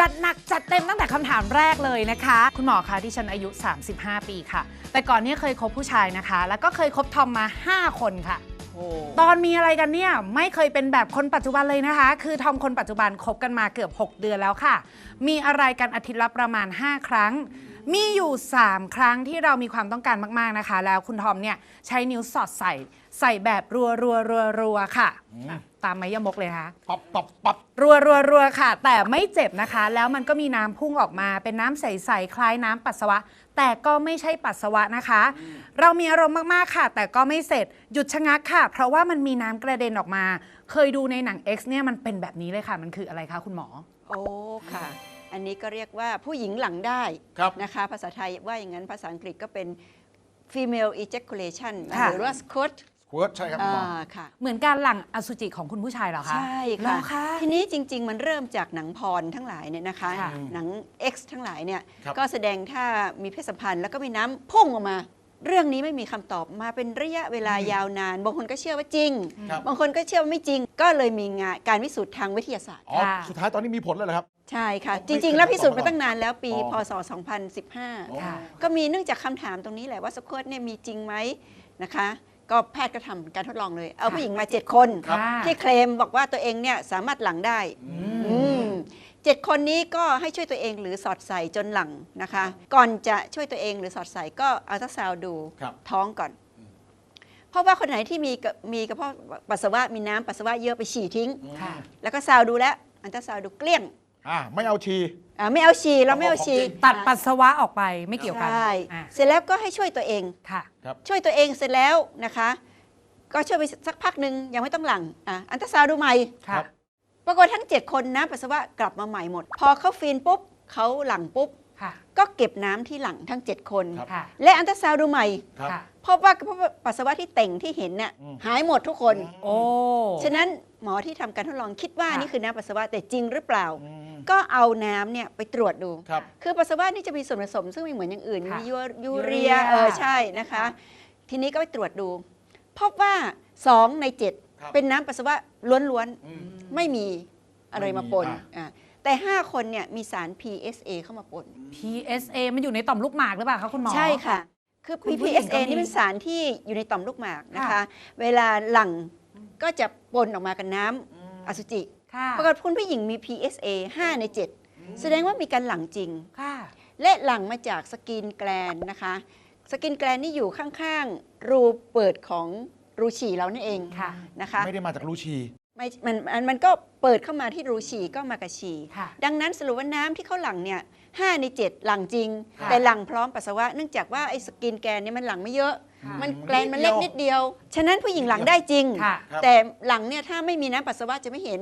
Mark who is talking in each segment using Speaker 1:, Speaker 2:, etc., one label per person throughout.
Speaker 1: จัดหนักจัดเต็มตั้งแต่คำถามแรกเลยนะคะ คุณหมอคะที่ฉันอายุ 35 ปีค่ะ แต่ก่อนเนี้เคยคบผู้ชายนะคะ แล้วก็เคยคบทอมมา 5 คนค่ะ
Speaker 2: โอ้
Speaker 1: ตอนมีอะไรกันเนี่ยไม่เคยเป็นแบบคนปัจจุบันเลยนะคะ คือทอมคนปัจจุบันคบกันมาเกือบ 6 เดือนแล้วค่ะ มีอะไรกันอาทิตย์ละประมาณ 5 ครั้ง มีอยู่ 3 ครั้งที่เรามีความต้องการมากๆนะคะ แล้วคุณทอมเนี่ยใช้นิ้วสอดใส่ใส่แบบรัวรัวรัวรัวๆค่ะอะ ตามไม้ยมกเลยนะคะ
Speaker 3: ปับปับปับ
Speaker 1: รัวรัวรัวค่ะ แต่ไม่เจ็บนะคะ แล้วมันก็มีน้ำพุ่งออกมา เป็นน้ำใส ๆ คล้ายน้ำปัสสาวะ แต่ก็ไม่ใช่ปัสสาวะนะคะ เรามีอารมณ์มาก ๆ ค่ะ แต่ก็ไม่เสร็จ หยุดชะงักค่ะ เพราะว่ามันมีน้ำกระเด็นออกมา เคยดูในหนัง X เนี่ยมันเป็นแบบนี้เลยค่ะ มันคืออะไรคะคุณหมอ
Speaker 2: โอ้ค่ะ อันนี้ก็เรียกว่าผู้หญิงหลังได้
Speaker 3: ครับ
Speaker 2: นะคะ ภาษาไทยว่าอย่างนั้นภาษาอังกฤษก็เป็น female ejaculation
Speaker 1: ค่ะ
Speaker 2: หรือว่า squirt
Speaker 3: เวิร์ดใช่ครับคุณหมอ
Speaker 2: อ่าค่ะ
Speaker 1: เหมือนการหลั่งอสุจิของคุณผู้ชายเหรอคะ
Speaker 2: ใช่
Speaker 1: เหร
Speaker 2: ค่ะ
Speaker 1: อคะ
Speaker 2: ทีนี้จริง ๆ มันเริ่มจากหนังพรทั้งหลายเนี่ยนะคะ
Speaker 1: ค่ะ
Speaker 2: หนัง X ทั้งหลายเนี่ย
Speaker 3: ครับ
Speaker 2: ก็แสดงถ้ามีเพศสัมพันธ์แล้วก็มีน้ำพุ่งออกมา เรื่องนี้ไม่มีคำตอบมาเป็นระยะเวลายาวนาน บางคนก็เชื่อว่าจริง
Speaker 3: ครับ
Speaker 2: บางคนก็เชื่อว่าไม่จริง ก็เลยมีงานการพิสูจน์ทางวิทยาศาสตร์
Speaker 3: อ๋อ
Speaker 1: ค่ะ
Speaker 3: สุดท้ายตอนนี้มีผลแล้วเหรอครับ
Speaker 2: ใช่ค่ะ
Speaker 3: ไม่
Speaker 2: จริง ๆ แล้ว
Speaker 3: เคย
Speaker 2: พิสูจน์
Speaker 3: ตอบ
Speaker 2: มา
Speaker 3: มา
Speaker 2: ตั้งนานแล้วปี
Speaker 3: อ๋อ
Speaker 2: พศ 2015
Speaker 1: ค่ะ
Speaker 2: ก็มีเนื่องจากคำถามตรงนี้แหละว่าสควอตเนี่ยมีจริงไหมนะคะ ก็แพทย์ก็ทำการทดลองเลย เอา
Speaker 1: ค่ะ
Speaker 2: ผู้หญิงมา7คน
Speaker 1: ค่ะ
Speaker 2: ที่เคลมบอกว่าตัวเองเนี่ยสามารถหลังได้อืมเจ็ดคนนี้ก็ให้ช่วยตัวเองหรือสอดใส่จนหลังนะคะ ก่อนจะช่วยตัวเองหรือสอดใส่ก็อัลตราซาวด์ดู
Speaker 3: ครับ
Speaker 2: ท้องก่อนเพราะว่าคนไหนที่มีกระมีกระเพาะปัสสาวะมีน้ำปัสสาวะเยอะไปฉี่ทิ้ง
Speaker 1: ค่ะ
Speaker 2: แล้วก็ซาวด์ดูแล้วอัลตราซาวด์ดูเกลี้ยง
Speaker 3: อ่าไม่เอาชี
Speaker 2: อ่าไม่เอาฉี่เราไม่เอาฉี่
Speaker 3: ของจริง
Speaker 1: ตัดปัสสาวะออกไปไม่เกี่ยวกัน
Speaker 2: ใช่
Speaker 1: อะ
Speaker 2: เสร็จแล้วก็ให้ช่วยตัวเอง
Speaker 1: ค่ะ
Speaker 2: ช่วยตัวเองเสร็จแล้วนะคะ ก็ช่วยไปสักพักหนึ่งยังไม่ต้องหลังอะอันตราซาวด์ดูใหม่
Speaker 1: ค่ะ
Speaker 2: ปรากฏทั้ง 7 คนน้ำปัสสาวะกลับมาใหม่หมด พอเขาฟีนปุ๊บเขาหลังปุ๊บ
Speaker 1: ค่ะ
Speaker 2: ก็เก็บน้ำที่หลังทั้ง 7 คน
Speaker 3: ครับ
Speaker 1: ค่ะ
Speaker 2: และอันตราซาวด์ดูใหม่
Speaker 3: ครับ
Speaker 1: ค่ะ
Speaker 2: พบว่ากระเพาะปัสสาวะที่เต่งที่เห็นเนี่ย
Speaker 3: อืม
Speaker 2: หายหมดทุกคน
Speaker 1: โอ้
Speaker 2: ฉะนั้น หมอที่ทำการทดลองคิดว่า
Speaker 1: ค่ะ
Speaker 2: นี่คือน้ำปัสสาวะแต่จริงหรือเปล่า
Speaker 3: อืม
Speaker 2: ก็เอาน้ำเนี่ยไปตรวจดู
Speaker 3: ครับ
Speaker 2: คือปัสสาวะนี่จะมีส่วนผสม ซึ่งไม่เหมือนอย่างอื่น
Speaker 1: ค่ะ
Speaker 2: มียูยู
Speaker 1: ยูเรี
Speaker 2: เรี
Speaker 1: ย
Speaker 2: ยเออใช่นะคะ
Speaker 1: ค่ะ
Speaker 2: ทีนี้ก็ไปตรวจดู พบว่า 2 ใน
Speaker 3: ครับ
Speaker 2: 7 เป็นน้ำปัสสาวะล้วน
Speaker 3: อืม
Speaker 2: ๆ ไม่มีอะไรมาปน
Speaker 3: ไม่มีอะ
Speaker 2: อะแต่ 5 คนเนี่ยมีสาร PSA เข้ามาปน
Speaker 1: PSA มันอยู่ในต่อมลูกหมากหรือเปล่าคะคุณหมอ
Speaker 2: ใช่ค่ะ คือ
Speaker 1: คุณผู้หญิง
Speaker 2: PSA
Speaker 1: ก็มี
Speaker 2: นี่เป็นสารที่อยู่ในต่อมลูกหมากนะคะ
Speaker 1: ค่ะ
Speaker 2: เวลาหลั่ง ก็จะปนออกมากับน้ำอสุจิ
Speaker 1: ค่ะ
Speaker 2: ปรากฏคุณผู้หญิงมี PSA 5 ใน 7 แสดงว่ามีการหลั่งจริง
Speaker 1: ค่ะ
Speaker 2: และหลั่งมาจากสกินแกลนนะคะ สกินแกลนนี่อยู่ข้างๆ รูเปิดของรูฉี่เรานั่นเอง
Speaker 1: ค่ะ
Speaker 2: นะคะ
Speaker 3: ไม่ได้มาจากรูชี
Speaker 2: ไม่มันมันมันก็เปิดเข้ามาที่รูฉี่ก็มากระฉี่
Speaker 1: ค่ะ
Speaker 2: ดังนั้นสรุปว่าน้ำที่เขาหลั่งเนี่ย5ใน7หลั่งจริง
Speaker 1: ค่ะ
Speaker 2: แต่หลั่งพร้อมปัสสาวะเนื่องจากว่าไอ้สกินแกลนเนี่ยมันหลั่งไม่เยอะ
Speaker 1: ค่ะ
Speaker 2: มันแกลนมันเล็กนิดเดียว ฉะนั้นผู้หญิงหลังได้จริง
Speaker 1: ค่ะ
Speaker 3: ครับ
Speaker 2: แต่หลังเนี่ยถ้าไม่มีน้ำปัสสาวะจะไม่เห็น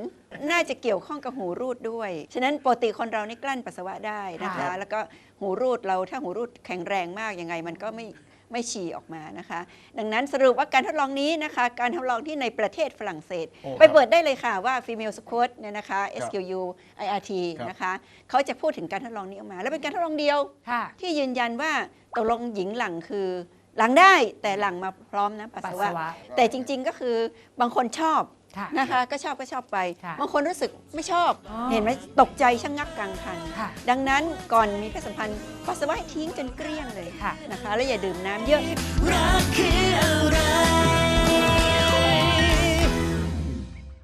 Speaker 2: น่าจะเกี่ยวข้องกับหูรูดด้วย ฉะนั้นปกติคนเรานี่กลั้นปัสสาวะได้นะ
Speaker 1: ครั
Speaker 2: คะ
Speaker 1: บ
Speaker 2: แล้วก็หูรูดเราถ้าหูรูดแข็งแรงมากยังไง มันก็ไม่ไม่ฉี่ออกมานะคะ ดังนั้นสรุปว่าการทดลองนี้นะคะ การทดลองที่ในประเทศฝรั่งเศส
Speaker 3: โอ้
Speaker 2: ไปเปิดได้เลยค่ะว่า female squat เนี่ยนะคะ SQU IRT
Speaker 3: ครับ
Speaker 2: นะคะเขาจะพูดถึงการทดลองนี้ออกมา แล้วเป็นการทดลองเดียว
Speaker 1: ค่ะ
Speaker 2: ที่ยืนยันว่าตกลงหญิงหลังคือ หลังได้แต่หลังมาพร้อมนะปัส
Speaker 1: ปัส
Speaker 2: สา
Speaker 1: สาวะ
Speaker 2: วะ แต่จริง ๆก็คือบางคนชอบ
Speaker 1: ค่ะ
Speaker 2: นะคะก็ชอบก็ชอบไป
Speaker 1: ค่ะ
Speaker 2: บางคนรู้สึกไม่ชอบ
Speaker 1: อ๋อ
Speaker 2: เห็นไหมตกใจชะงงักกลางคัน
Speaker 1: ค่ะ
Speaker 2: ดังนั้นก่อนมีเพศสัมพันธ์ปัสสาวะให้ทิ้งจนเกลี้ยงเลย
Speaker 1: ค่ะ
Speaker 2: นะคะ แล้วอย่าดื่มน้ำเยอะ
Speaker 4: รักคืออะไร